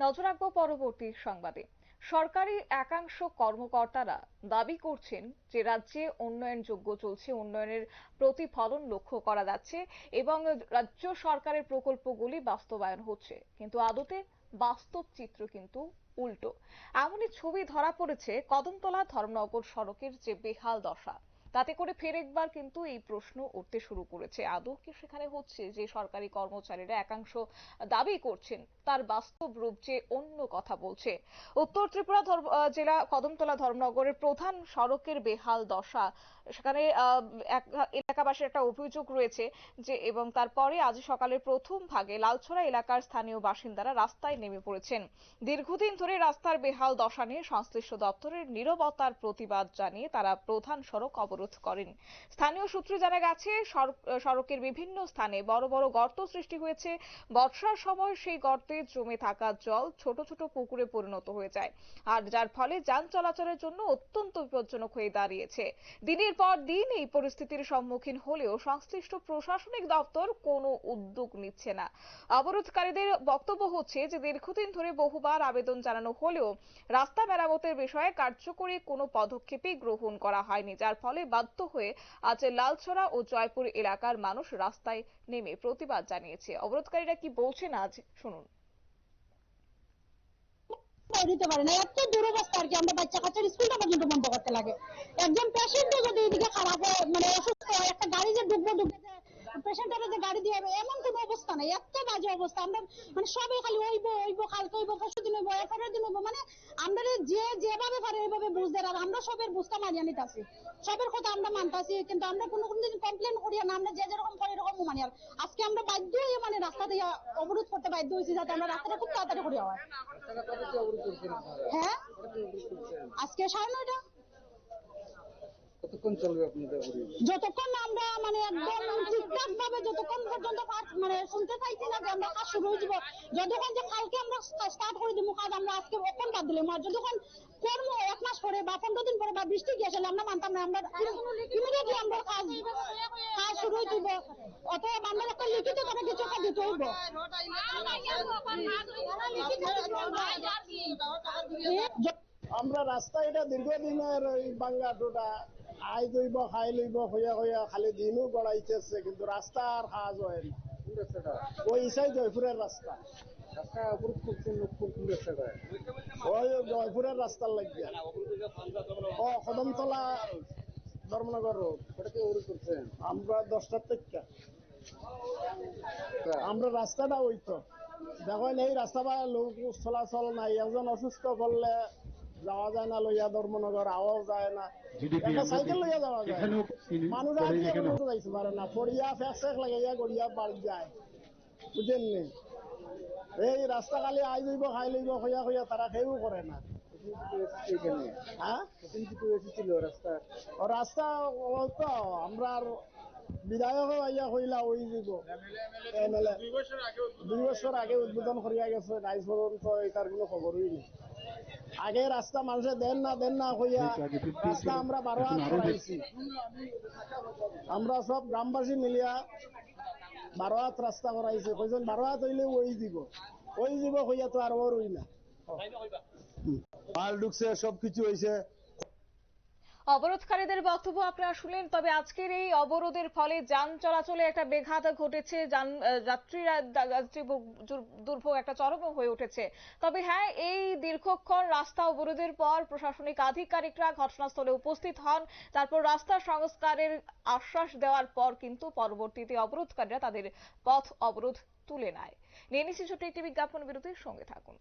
নজর রাখব পরবর্তী সংবাদে। সরকারি একাংশ কর্মকর্তারা দাবি করছেন যে রাজ্যে উন্নয়নযোগ্য চলছে, উন্নয়নের প্রতিফলন লক্ষ্য করা যাচ্ছে এবং রাজ্য সরকারের প্রকল্পগুলি বাস্তবায়ন হচ্ছে। কিন্তু আদতে বাস্তব চিত্র কিন্তু উল্টো। এমনই ছবি ধরা পড়েছে কদমতলা ধর্মনগর সড়কের যে বেহাল দশা। তাতে করে ফের একবার কিন্তু এই প্রশ্ন উঠতে শুরু করেছে। আদৌ কি সেখানে হচ্ছে যে সরকারি কর্মচারীরা একাংশ দাবি করছেন, তার বাস্তব রূপ যে অন্য কথা বলছে? উত্তর ত্রিপুরা জেলা কদমতলা ধর্মনগরের প্রধান সড়কের বেহাল দশা। সেখানে এলাকাবাসীর একটা অভিযোগ রয়েছে যে, এবং তারপরে আজ সকালের প্রথম ভাগে লালছড়া এলাকার স্থানীয় বাসিন্দারা রাস্তায় নেমে পড়েছেন। দীর্ঘদিন ধরে রাস্তার বেহাল দশা নিয়ে সংশ্লিষ্ট দপ্তরের নীরবতার প্রতিবাদ জানিয়ে তারা প্রধান সড়ক অবরোধ করেন। স্থানীয় সূত্রে জানা গেছে সড়কের বিভিন্ন স্থানে বড় বড় গর্ত সৃষ্টি হয়েছে। বর্ষার সময় সেই গর্তে জমে থাকা জল ছোট ছোট পুকুরে পরিণত হয়ে যায়। আর যার ফলে যান চলাচলের জন্য অত্যন্ত বিপজ্জনক হয়ে দাঁড়িয়েছে। দিনের পর দিন এই পরিস্থিতির সম্মুখীন হলেও সংশ্লিষ্ট প্রশাসনিক দপ্তর কোনো উদ্যোগ নিচ্ছে না। অবরোধকারীদের বক্তব্য হচ্ছে যে, দীর্ঘদিন ধরে বহুবার আবেদন জানানো হলেও রাস্তা মেরামতের বিষয়ে কার্যকরী কোনো পদক্ষেপই গ্রহণ করা হয়নি। যার ফলে বাধ্য হয়ে আজ লালছড়া ও জয়পুর এলাকার মানুষ রাস্তায় নেমে প্রতিবাদ জানিয়েছে। অবরোধকারীরা কি বলছেন আজ? শুনুন। দিতে পারে না। এত দুরবস্থা আর কি, আমরা বাচ্চা কাচ্চার স্কুলটা পর্যন্ত বন্ধ করতে লাগে। একজন পেশেন্টও যদি এদিকে খারাপ হয় মানে অসুস্থ হয়, একটা গাড়ি যে ডুববো ডুববে পেশেন্টের যে গাড়ি দিয়ে এমন কোনো অবস্থা নাই। এত বাজে অবস্থা। আমরা মানে সবাই খালি ওইব ওইব কালকে ওইব পরশু দিন ওইব এরপরের দিন ওইব। মানে আমরা যে যেভাবে পারে বুঝতে আর আমরা সবের বুঝতে মানিয়ে নিতেছি। সবের কথা আমরা মানতাছি কিন্তু আমরা কোনো কোনো দিন কমপ্লেন করি না। আমরা যে যেরকম করি এরকম মানি আর আজকে আমরা বাধ্য হয়ে মানে রাস্তা দিয়ে অবরোধ করতে বাধ্য হয়েছি যাতে আমরা রাস্তাটা খুব তাড়াতাড়ি করি হয় হ্যাঁ? আজকে সাড়ে নয়টা? যতক্ষণ না আমরা মানে একদম ঠিকঠাক ভাবে যতক্ষণ পর্যন্ত মানে শুনতে পাইছি না যে আমরা কাজ শুরু হয়ে যাব যতক্ষণ যে কালকে আমরা স্টার্ট করে দিব কাজ আমরা আজকে ওপেন বাদ দিলাম। আর যতক্ষণ কর্ম এক মাস পরে বা পনেরো দিন পরে বা বৃষ্টি গিয়েছিল আমরা মানতাম না আমরা ইমিডিয়েটলি আমরা কাজ কাজ শুরু হয়ে দিব অতএব আমরা একটা লিখিত করে কিছু একটা দিতে হইব। আমরা রাস্তা এটা দীর্ঘদিনের ওই বাঙ্গা টোটা আই দইব খাই লইব হইয়া হইয়া খালি দিনও গড়াইতেছে কিন্তু রাস্তা আর কাজ হয় না। ওই সাই জয়পুরের রাস্তা। ওই জয়পুরের রাস্তার লাগিয়া। ও কদমতলা ধর্মনগর রোড আমরা দশটার থেকে। আমরা রাস্তাটা ওই তো। দেখেন এই রাস্তা বা লোক চলাচল নাই একজন অসুস্থ করলে যাওয়া যায় না লইয়া ধর্মনগর আওয়াও যায় না। সাইকেল লইয়া যাওয়া যায়। মানুষ যাইতে পারে না পড়িয়া ফেক ফেক লাগাইয়া গড়িয়া বাড়ি যায়। বুঝেন নি? এই রাস্তা খালি আই লইব খাই লইব হইয়া হইয়া তারা কেউ করে না। হ্যাঁ? কতদিন কিছু এসেছিল রাস্তা ও রাস্তা ও তো আমরা আর বিধায়ক আইয়া হইলা ওই দিব। দুই বছর আগে উদ্বোধন করিয়া গেছে পর্যন্ত এটার কোনো খবরই নেই। আগে রাস্তা মানুষে দেন না দেন না হইয়া রাস্তা আমরা বারো হাত করাইছি আমরা সব গ্রামবাসী মিলিয়া বারো হাত রাস্তা করাইছে কইজন বারো হাত হইলে ওই দিব। ওই দিব হইয়া তো আর ওর হই না মাল ঢুকছে সবকিছু হয়েছে অবরোধকারীদের বক্তব্য আপনারা শুনলেন, তবে আজকের এই অবরোধের ফলে যান চলাচলে একটা বেঘাত ঘটেছে, যান যাত্রীরা যাত্রী দুর্ভোগ একটা চরম হয়ে উঠেছে। তবে হ্যাঁ এই দীর্ঘক্ষণ রাস্তা অবরোধের পর প্রশাসনিক আধিকারিকরা ঘটনাস্থলে উপস্থিত হন। তারপর রাস্তা সংস্কারের আশ্বাস দেওয়ার পর কিন্তু পরবর্তীতে অবরোধকারীরা তাদের পথ অবরোধ তুলে নেয়। নিয়ে নিচ্ছি ছোট্ট একটি বিজ্ঞাপন বিরতির সঙ্গে থাকুন।